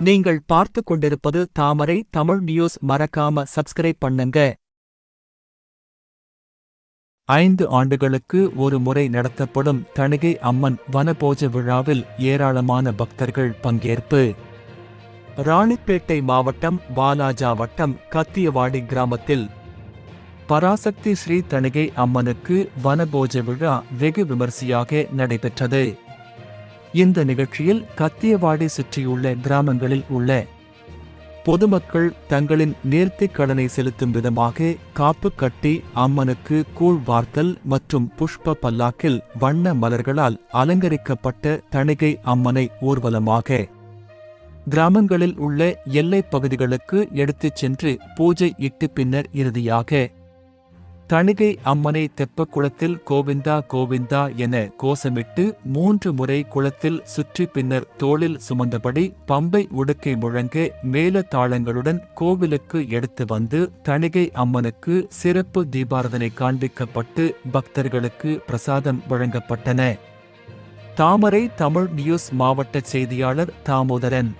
நீங்கள் பார்த்து கொண்டிருப்பது தாமரை தமிழ் நியூஸ். மறக்காம சப்ஸ்கிரைப் பண்ணுங்க. ஐந்து ஆண்டுகளுக்கு ஒரு முறை நடத்தப்படும் தணிகை அம்மன் வனபோஜ விழாவில் ஏராளமான பக்தர்கள் பங்கேற்பு. ராணிப்பேட்டை மாவட்டம் வாலாஜா வட்டம் கத்தியவாடி கிராமத்தில் பராசக்தி ஸ்ரீ தணிகை அம்மனுக்கு வனபோஜ விழா வெகு விமரிசையாக நடைபெற்றது. இந்த நிகழ்ச்சியில் கத்தியவாடி சுற்றியுள்ள கிராமங்களில் உள்ள பொதுமக்கள் தங்களின் நேர்த்திக் கடனை செலுத்தும் விதமாக காப்பு கட்டி அம்மனுக்கு கூழ் வார்த்தல் மற்றும் புஷ்ப பல்லாக்கில் வண்ண மலர்களால் அலங்கரிக்கப்பட்ட தணிகை அம்மனை ஊர்வலமாக கிராமங்களில் உள்ள எல்லைப் பகுதிகளுக்கு எடுத்துச் சென்று பூஜை இட்டு பின்னர் இறுதியாக தணிகை அம்மனை தெப்பக் குளத்தில் கோவிந்தா கோவிந்தா என கோஷமிட்டு மூன்று முறை குளத்தில் சுற்றி பின்னர் தோளில் சுமந்தபடி பம்பை உடுக்கை முழங்க மேல தாளங்களுடன் கோவிலுக்கு எடுத்து வந்து தணிகை அம்மனுக்கு சிறப்பு தீபாரதனை காண்பிக்கப்பட்டு பக்தர்களுக்கு பிரசாதம் வழங்கப்பட்டன. தாமரை தமிழ் நியூஸ் மாவட்ட செய்தியாளர் தாமோதரன்.